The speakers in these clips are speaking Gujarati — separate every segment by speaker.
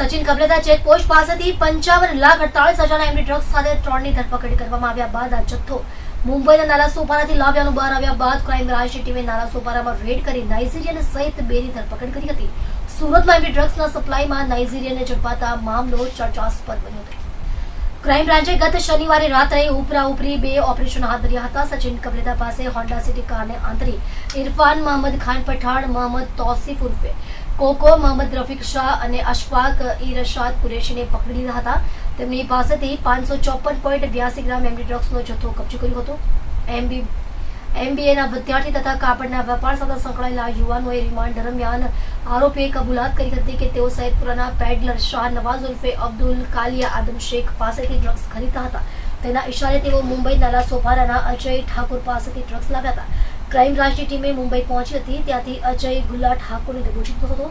Speaker 1: સચિન કબલેતા ચેકપોસ્ટ પાસેથી પંચાવન લાખ અડતાલીસ હજારના એમડી ડ્રગ્સ સાથે ત્રણની ધરપકડ કરવામાં આવ્યા બાદ આ જથ્થો મુંબઈના નાલા સોપારાથી લાવ્યાનું બહાર આવ્યા બાદ ક્રાઇમ બ્રાન્ચની ટીમે નાલા સોપારામાં રેડ કરી નાઇજીરિયન સહિત બેની ધરપકડ કરી હતી. સુરતમાં એમડી ડ્રગ્સના સપ્લાયમાં નાઇજીરિયનને ઝડપાતા મામલો ચર્ચાસ્પદ બન્યો હતો. ક્રાઇમ બ્રાન્ચે ગત શનિવારે રાત્રે ઉપરા ઉપરી બે ઓપરેશન હાથ ધર્યા હતા. સચિન કબલેતા પાસે હોન્ડા સિટી કારને આંતરી ઇરફાન મોહમ્મદ ખાન પઠાણ મોહમ્મદ તોસીફ ઉર્ફે કોકો મોહમ્મદ રફીક શાહ અને અશફાક ઇરશાદ કુરેશીને પકડી લીધા હતા. તેમની પાસેથી પાંચસો ચોપન પોઈન્ટ બ્યાસી ગ્રામ એમડી ડ્રગ્સનો જથ્થો કબજે કર્યો હતો. એમબી, એમબીએના વિદ્યાર્થી તથા કાપડના વેપાર સાથે સંકળાયેલા યુવાનોએ રિમાન્ડ દરમિયાન આરોપીએ કબૂલાત કરી હતી કે તેઓ સૈદપુરાના પેડલર શાહ નવાઝ ઉર્ફે અબ્દુલ કાલિયા આદમ શેખ પાસેથી ડ્રગ્સ ખરીદતા હતા. તેના ઇશારે તેઓ મુંબઈ નાલા સોપારાના અજય ઠાકુર પાસેથી ડ્રગ્સ લાવ્યા હતા. ક્રાઇમ બ્રાન્ચની ટીમે મુંબઈ પહોંચી હતી. ત્યાંથી અજય ગુલ્લા ઠાકુરને દબોચી દીધો હતો.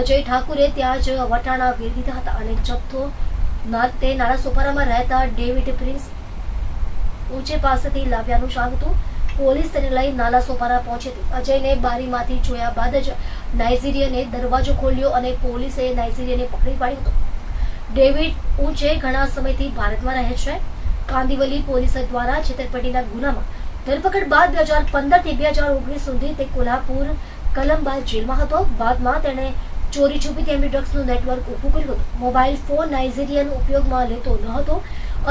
Speaker 1: અજય ઠાકુરે ત્યાં જ વટાણા વેરી દીધા હતા અને જથ્થો તે નાલા સોપારામાં રહેતા ડેવિડ પ્રિન્સ ઊંચે પાસેથી લાવ્યાનું શાક હતું. પોલીસ તેને લઈ નાલા સોપારા પહોંચી હતી. અજયને બારીમાંથી જોયા બાદ જ નાઇજીરિયને દરવાજો ખોલ્યો અને પોલીસે નાઇજીરિયને પકડી પાડ્યો હતો. ડેવિડ ઊંચે ઘણા સમયથી ભારતમાં રહે છે. કાંદીવલી પોલીસ દ્વારા છેતરપિંડીના ગુનામાં ધરપકડ બાદ બે હજાર પંદરથી બે હજાર ઓગણીસ સુધી તે કોલ્હાપુર કલમબાગ જેલમાં હતો. બાદમાં તેણે ચોરી છુપી તેમની ડ્રગ્સનું નેટવર્ક ઊભું કર્યું હતું. મોબાઈલ ફોન નાઇજીરિયન ઉપયોગમાં લેતો ન હતો.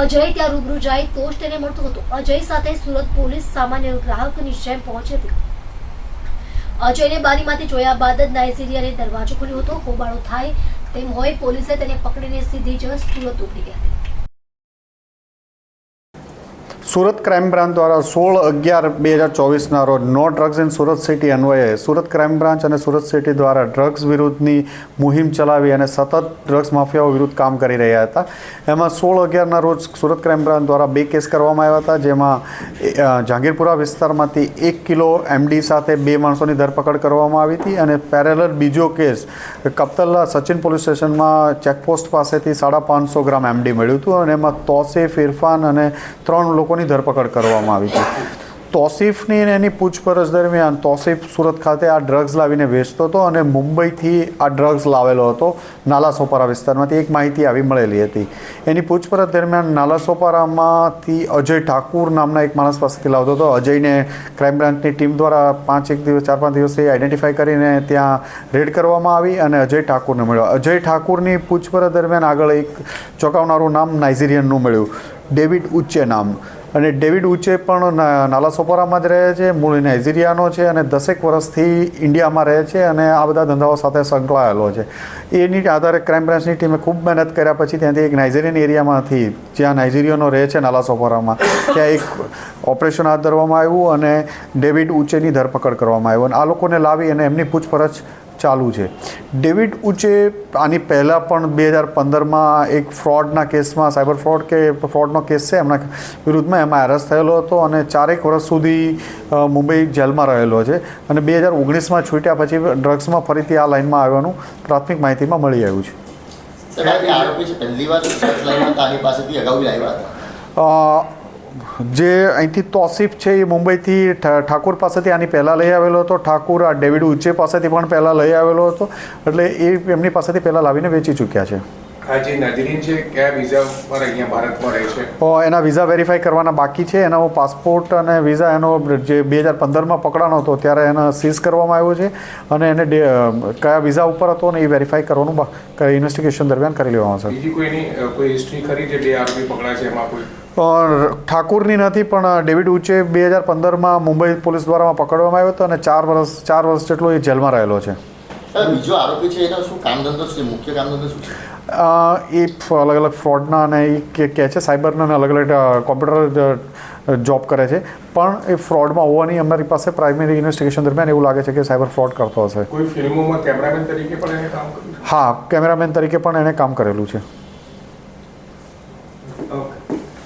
Speaker 1: અજય ત્યાં રૂબરૂ જાય તો જ તેને મળતો હતો. અજય સાથે સુરત પોલીસ સામાન્ય ગ્રાહકની જેમ પહોંચી હતી. અજયને બારીમાંથી જોયા બાદ જ નાઇજીરિયાને દરવાજો ખોલ્યો હતો. હોબાળો થાય તેમ હોય પોલીસે તેને પકડીને સીધી જ સુરત ઉતરી ગયા હતી.
Speaker 2: સુરત ક્રાઇમ બ્રાન્ચ દ્વારા સોળ અગિયાર બે હજાર ચોવીસના રોજ no drugs in Surat city અન્વયે સુરત ક્રાઇમ બ્રાન્ચ અને સુરત સિટી દ્વારા ડ્રગ્સ વિરુદ્ધની મુહિમ ચલાવી અને સતત ડ્રગ્સ માફિયાઓ વિરુદ્ધ કામ કરી રહ્યા હતા. એમાં સોળ અગિયારના રોજ સુરત ક્રાઇમ બ્રાન્ચ દ્વારા બે કેસ કરવામાં આવ્યા હતા, જેમાં જહાંગીરપુરા વિસ્તારમાંથી એક કિલો એમડી સાથે બે માણસોની ધરપકડ કરવામાં આવી હતી અને પેરેલર બીજો કેસ કપ્તલ્લા સચિન પોલીસ સ્ટેશનમાં ચેકપોસ્ટ પાસેથી સાડા પાંચસો ગ્રામ એમડી મળ્યું હતું અને એમાં તોસે ઇરફાન અને ત્રણ લોકોની ધરપકડ કરવામાં આવી હતી તોસીફની એની પૂછપરછ દરમિયાન તોસીફ સુરત ખાતે આ ડ્રગ્સ લાવીને વેચતો હતો અને મુંબઈથી આ ડ્રગ્સ લાવેલો હતો નાલાસોપારા વિસ્તારમાંથી. એક માહિતી આવી મળેલી હતી. એની પૂછપરછ દરમિયાન નાલાસોપારામાંથી અજય ઠાકુર નામના એક માણસ પાસેથી લાવતો હતો. અજયને ક્રાઇમ બ્રાન્ચની ટીમ દ્વારા પાંચ, એક દિવસ, ચાર, પાંચ દિવસથી આઈડેન્ટિફાઈ કરીને ત્યાં રેડ કરવામાં આવી અને અજય ઠાકુરને મળ્યો. અજય ઠાકુરની પૂછપરછ દરમિયાન આગળ એક ચોંકાવનારું નામ નાઇજીરિયનનું મળ્યું. ડેવિડ ઉચ્ચે નામ. અને ડેવિડ ઉચે પણ નાલાસોપોરામાં જ રહે છે. મૂળ નાઇજીરિયાનો છે અને દસેક વર્ષથી ઇન્ડિયામાં રહે છે અને આ બધા ધંધાઓ સાથે સંકળાયેલો છે. એની આધારે ક્રાઇમ બ્રાન્ચની ટીમે ખૂબ મહેનત કર્યા પછી ત્યાંથી એક નાઇજીરિયન એરિયામાંથી, જ્યાં નાઇજીરિયનો રહે છે નાલા સોપારામાં ત્યાં એક ઓપરેશન હાથ ધરવામાં આવ્યું અને ડેવિડ ઉચેની ધરપકડ કરવામાં આવ્યું. અને આ લોકોને લાવી અને એમની પૂછપરછ ચાલુ છે. ડેવિડ ઉચે આની પહેલાં પણ બે હજાર પંદરમાં એક ફ્રોડના કેસમાં સાયબર ફ્રોડ કે ફ્રોડનો કેસ છે એમના વિરુદ્ધમાં એમાં એરેસ્ટ થયેલો હતો અને ચારેક વર્ષ સુધી મુંબઈ જેલમાં રહેલો છે અને બે હજાર ઓગણીસમાં છૂટ્યા પછી ડ્રગ્સમાં ફરીથી આ લાઇનમાં આવવાનું પ્રાથમિક માહિતીમાં મળી આવ્યું છે.
Speaker 3: આરોપી છે પહેલી વાર પાસેથી અગાઉ લાવ્યા હતા?
Speaker 2: જે અહીંથી તોસીફ છે એ મુંબઈથી ઠાકોર પાસેથી આની પહેલાં લઈ આવેલો હતો. ઠાકુર આ ડેવિડ ઉચ્ચે પાસેથી પણ પહેલાં લઈ આવેલો હતો. એટલે એ એમની પાસેથી પહેલાં લાવીને વેચી ચૂક્યા છે.
Speaker 4: જે નાઝરીન છે કયા વિઝા પર અહીંયા ભારતમાં રહે છે?
Speaker 2: એના વિઝા વેરીફાઈ કરવાના બાકી છે. એનો પાસપોર્ટ અને વિઝા એનો જે બે હજાર પંદરમાં પકડાનો હતો ત્યારે એને સીઝ કરવામાં આવ્યો છે. અને એને કયા વિઝા ઉપર હતો ને એ વેરીફાઈ કરવાનું ઇન્વેસ્ટિગેશન દરમિયાન કરી લેવામાં આવશે.
Speaker 4: બીજી કોઈની કોઈ હિસ્ટ્રી ખરી જે બે આરોપી પકડાય છે એમાં કોઈ?
Speaker 2: ઠાકુરની નથી પણ ડેવિડ ઉચ્ચે બે હજાર પંદરમાં મુંબઈ પોલીસ દ્વારા પકડવામાં આવ્યો હતો અને ચાર વર્ષ ચાર વર્ષ જેટલો એ જેલમાં રહેલો છે.
Speaker 3: બીજો આરોપી છે એનો શું કામધંધો છે? મુખ્ય કામધંધો શું છે?
Speaker 2: એ અલગ અલગ ફ્રોડના અને એ કે કહે છે સાયબરના અને અલગ અલગ કોમ્પ્યુટર જોબ કરે છે. પણ એ ફ્રોડમાં હોવાની અમારી પાસે પ્રાઇમરી ઇન્વેસ્ટિગેશન દરમિયાન એવું લાગે છે કે સાયબર ફ્રોડ કરતો હશે.
Speaker 4: કોઈ ફિલ્મોમાં કેમેરામેન તરીકે પણ એને કામ
Speaker 2: હા કેમેરામેન તરીકે પણ એણે કામ કરેલું છે.